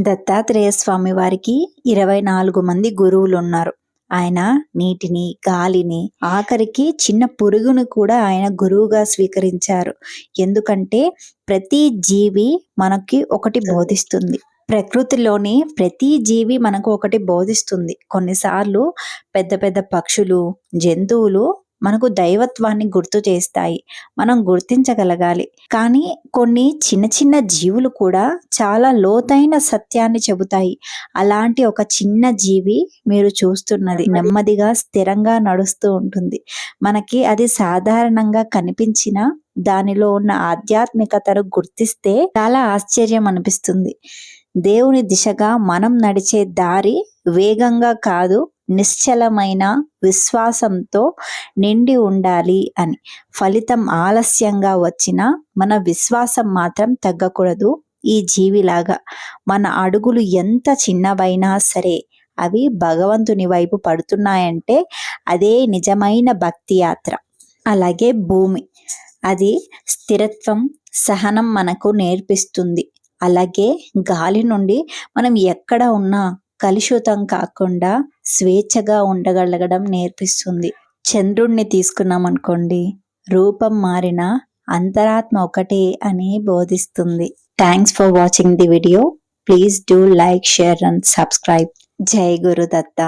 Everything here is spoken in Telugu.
దత్తాత్రేయ స్వామి వారికి ఇరవై నాలుగు మంది గురువులు ఉన్నారు ఆయన నీటిని గాలిని ఆఖరికి చిన్న పురుగును కూడా ఆయన గురువుగా స్వీకరించారు. ఎందుకంటే ప్రతి జీవి మనకి ఒకటి బోధిస్తుంది. ప్రకృతిలోని ప్రతి జీవి మనకు ఒకటి బోధిస్తుంది. కొన్నిసార్లు పెద్ద పెద్ద పక్షులు జంతువులు మనకు దైవత్వాన్ని గుర్తు చేస్తాయి. మనం గుర్తించగలగాలి. కానీ కొన్ని చిన్న చిన్న జీవులు కూడా చాలా లోతైన సత్యాన్ని చెబుతాయి. అలాంటి ఒక చిన్న జీవి మీరు చూస్తున్నది. నెమ్మదిగా స్థిరంగా నడుస్తూ ఉంటుంది. మనకి అది సాధారణంగా కనిపించిన దానిలో ఉన్న ఆధ్యాత్మికతను గుర్తిస్తే చాలా ఆశ్చర్యం అనిపిస్తుంది. దేవుని దిశగా మనం నడిచే దారి వేగంగా కాదు నిశ్చలమైన విశ్వాసంతో నిండి ఉండాలి అని. ఫలితం ఆలస్యంగా వచ్చినా మన విశ్వాసం మాత్రం తగ్గకూడదు. ఈ జీవిలాగా మన అడుగులు ఎంత చిన్నవైనా సరే అవి భగవంతుని వైపు పడుతున్నాయంటే అదే నిజమైన భక్తి యాత్ర. అలాగే భూమి. అది స్థిరత్వం సహనం మనకు నేర్పిస్తుంది. అలాగే గాలి నుండి మనం ఎక్కడ ఉన్నా కలుషితం కాకుండా స్వేచ్ఛగా ఉండగలగడం నేర్పిస్తుంది. చంద్రుణ్ణి తీసుకున్నాం అనుకోండి రూపం మారిన అంతరాత్మ ఒకటే అని బోధిస్తుంది. Thanks for watching the video please do like share and subscribe Jai Gurudatta.